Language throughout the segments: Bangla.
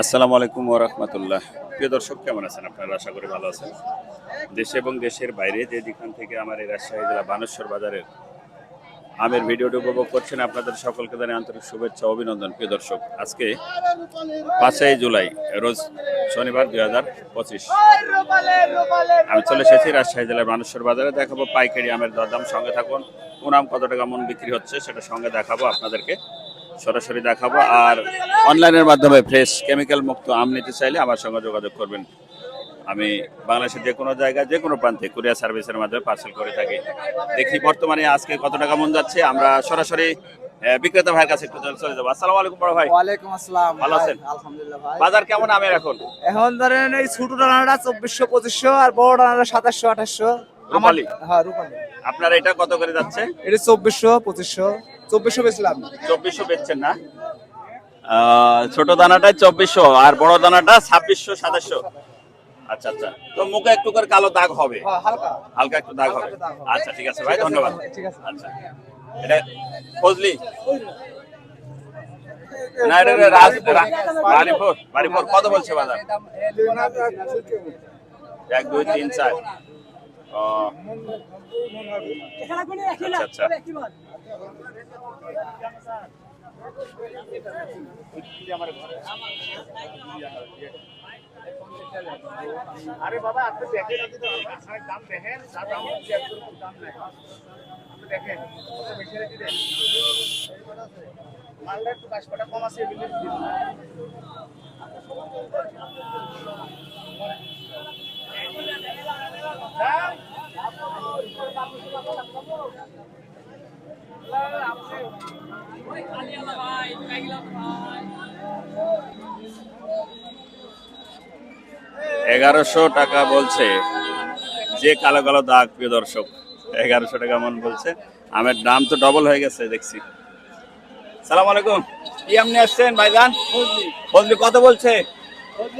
আসসালামু আলাইকুম ওরহমতুল্লাহ প্রিয় দর্শক, কেমন আছেন আপনারা? আশা করি ভালো আছেন। দেশে এবং দেশের বাইরে যে যেখান থেকে আমার এই রাজশাহী জেলা বানেশ্বর বাজারের আমের ভিডিওটি উপভোগ করছেন, আপনাদের সকলকে জানাই আন্তরিক শুভেচ্ছা অভিনন্দন। প্রিয় দর্শক, আজকে পাঁচই জুলাই, রোজ শনিবার দুই হাজার পঁচিশ। আমি চলে এসেছি রাজশাহী জেলার বানেশ্বর বাজারে। দেখাবো পাইকারি আমের দরদাম। সঙ্গে থাকুন, কোন আম কত টাকা, মন বিক্রি হচ্ছে সেটা সঙ্গে দেখাবো আপনাদেরকে। সরাসরি দেখাবো। আর অনলাইনের মাধ্যমে ফ্রেশ কেমিক্যাল মুক্ত আম নিতে চাইলে আমার সঙ্গে যোগাযোগ করবেন। আমি বাংলাদেশের যে কোনো জায়গায় যে কোনো প্রান্তে কুরিয়ার সার্ভিসের মাধ্যমে পার্সেল করে থাকি। দেখি বর্তমানে আজকে কত টাকা মন যাচ্ছে। আমরা সরাসরি বিক্রেতা ভাইয়ের কাছে একটু চলে যাব। আসসালামু আলাইকুম বড় ভাই। ওয়ালাইকুম আসসালাম। ভালো আছেন? আলহামদুলিল্লাহ ভাই। বাজার কেমন আমের এখন? এখন ধরেন এই ছোট ডানাটা চব্বিশশো পঁচিশশো আর বড় ডানাটা সাতাশশো আঠাশশো। রূপালী? হ্যাঁ রূপালী। আপনার এটা কত করে যাচ্ছে? এটা চব্বিশশো পঁচিশশো। চব্বিশশো বেচলাম। চব্বিশশো বেচছেন না? আহ, ছোট দানাটায় চব্বিশশো আর বড় দানাটা ছাব্বিশশো সাতাশশো। আচ্ছা আচ্ছা। তো মুখে একটু করে কালো দাগ হবে। হ্যাঁ, হালকা। হালকা একটু দাগ হবে। আচ্ছা ঠিক আছে ভাই ধন্যবাদ। ঠিক আছে। আচ্ছা। এটা ফজলি? না এটা রাজ রা- বাড়িপুর বাড়িপুর। কত বলছে বাজার? এক দুই তিন চার। ও। আচ্ছা আচ্ছা। আরে বাবা, আপনি দেখেন দাম দেখেন দাম দেখেন মালটা একটু বাইশ কটা কম আছে, এগুলো এগারোশো টাকা বলছে। যে কালো কালো দাগ প্রিয় দর্শক এগারোশো টাকা মন বলছে। আমের দাম তো ডবল হয়ে গেছে দেখছি। সালাম আলাইকুম। কি আপনি আসছেন ভাইজান? ফজলি। কত বলছে?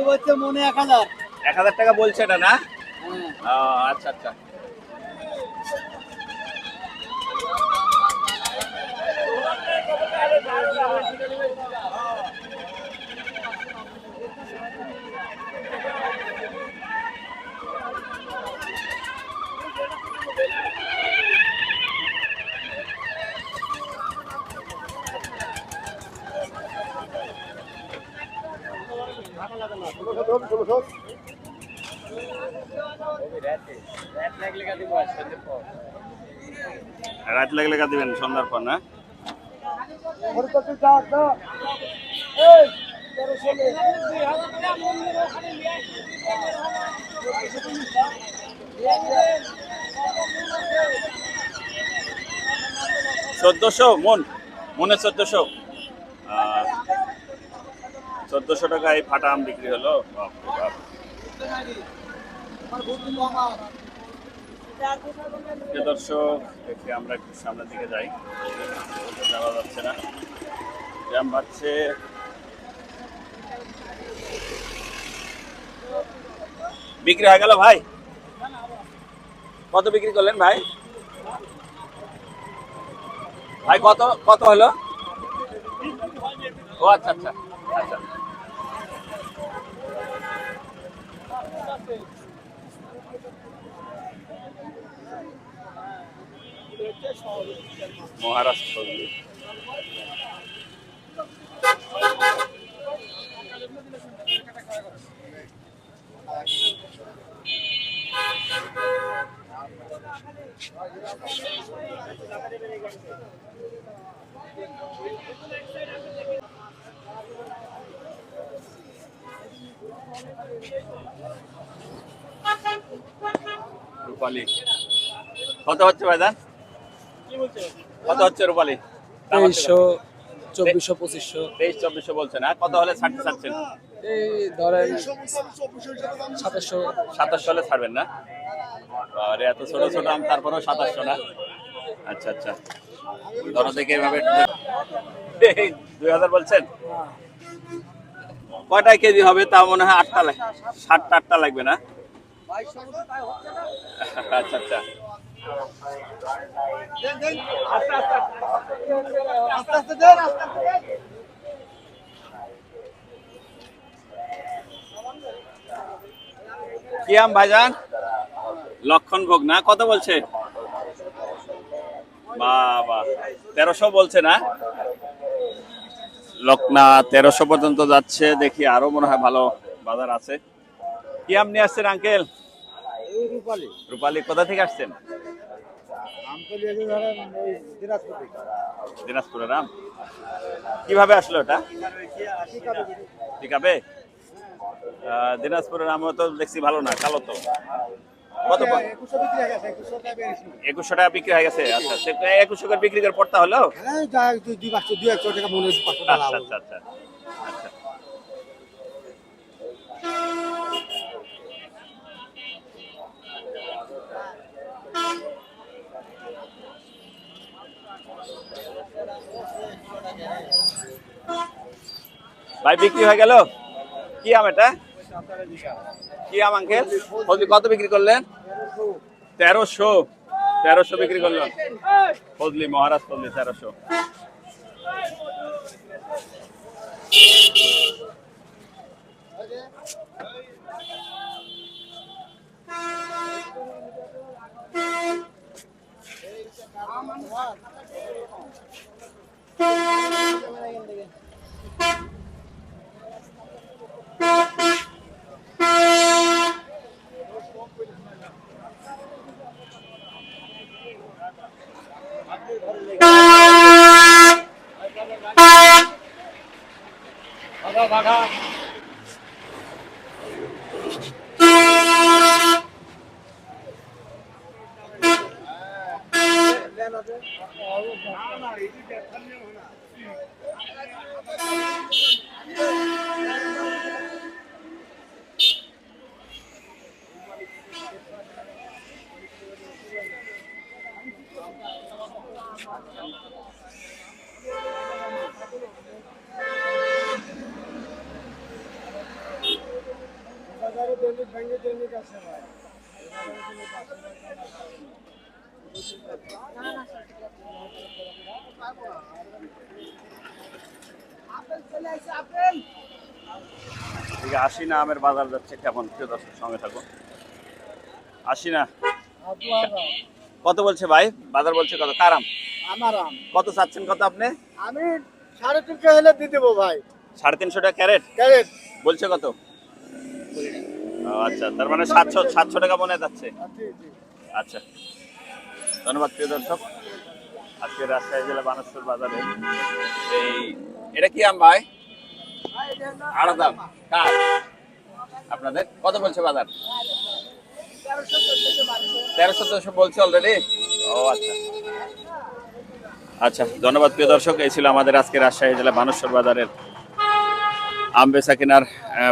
বলছে মনে এক হাজার। এক হাজার টাকা বলছে এটা না? ও, আচ্ছা আচ্ছা। রাত লাগলে কা দিবেন সন্ধ্যার পর না? চোদ্দশো মন। মনে চোদ্দশো। চোদ্দশো টাকায় ফাটা আম বিক্রি হলো? দর্শক, দেখি আমরা একটু সামনের দিকে যাই। যাওয়া যাচ্ছে না। জ্যাম বাড়ছে। বিক্রি হয়ে গেল ভাই? কত বিক্রি করলেন ভাই? ভাই, কত কত হলো? ও আচ্ছা আচ্ছা আচ্ছা। Bom, era só. Bom, era só. রূপালী। কত হচ্ছে ভাইজান কত হচ্ছে রূপালী? তেইশশো চব্বিশশো পঁচিশশো। তেইশ চব্বিশশো বলছেন না কত হলে ছাড়তে চাচ্ছেন? এই ধরেন সাতাশশো। সাতাশশো হলে ছাড়বেন না? আরে এত ছোট ছোট আম তারপরেও সাতাশশো না? আচ্ছা আচ্ছা। ধরো এভাবে। এই, দুই হাজার বলছেন? কয়টা কেজি হবে? তা মনে হয় আটটা লাগবে সাতটা আটটা লাগবে না? আচ্ছা আচ্ছা। কি আম ভাইজান? লক্ষণ ভোগ না? কত বলছে? বাবা, তেরোশো বলছে না? লকনা তেরোশো পর্যন্ত যাচ্ছে দেখি আরও মনে হয় ভালো বাজার আছে। কি আপনি আসছেন আঙ্কেল? রূপালী। রূপালী কোথা থেকে আসছেন? আম দিনাজপুরের আম। কীভাবে আসলো এটা ঠিক দিনাজপুরের আমও তো দেখছি ভালো না কালো তো। কত একুশশো টাকা বিক্রি হয়ে গেছে আচ্ছা একুশশো করে বিক্রি করে পড়তা হলো? হ্যাঁ আচ্ছা আচ্ছা আচ্ছা আচ্ছা। ভাই বিক্রি হয়ে গেল? কি আম এটা? কি আম আঙ্কেল? কত বিক্রি করলেন? তেরোশো। তেরোশো বিক্রি করলেন ফজলি মহারাজ ফজলি তেরোশো। 나 나가. 나 আশি না আমের বাজার যাচ্ছে কেমন? প্রিয় দর্শক সঙ্গে থাকুন। আশি না কত বলছে ভাই? বাজার বলছে কত? কারাম আমার আম। কত চাচ্ছেন কত আপনি? আমি সাড়ে তিনশো হলে দিয়ে দেবো ভাই। সাড়ে তিনশো টাকা ক্যারেট? ক্যারেট। বলছে কত? আচ্ছা তার মানে সাতশো সাতশো টাকা মনে যাচ্ছে। আচ্ছা ধন্যবাদ প্রিয় দর্শক। আজকে রাজশাহী জেলা বানেশ্বর বাজারে এই, এটা কি আম ভাই? আলাদা কার? আপনাদের, কত বলছে বাজার? তেরো চোদ্দশো বলছে অলরেডি ও আচ্ছা। আচ্ছা ধন্যবাদ প্রিয় দর্শক, এই ছিল আমাদের আজকে রাজশাহী জেলা বানেশ্বর বাজারের আম বেচা কেনার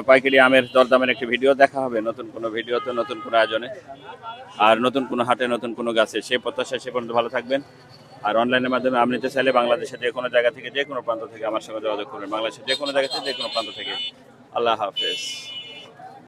পাইকারি আমের দরদামের একটি ভিডিও দেখা হবে, নতুন কোনো ভিডিওতে, নতুন কোনো আয়োজনে। আর নতুন কোনো হাটে, নতুন কোনো গাছে সে প্রত্যাশায় সে পর্যন্ত ভালো থাকবেন। আর অনলাইনের মাধ্যমে আম নিতে চাইলে বাংলাদেশের যে কোনো জায়গা থেকে, যে কোনো প্রান্ত থেকে আমার সঙ্গে যোগাযোগ করবেন। বাংলাদেশের যে কোনো জায়গা থেকে, যে কোনো প্রান্ত থেকে। আল্লাহ হাফেজ।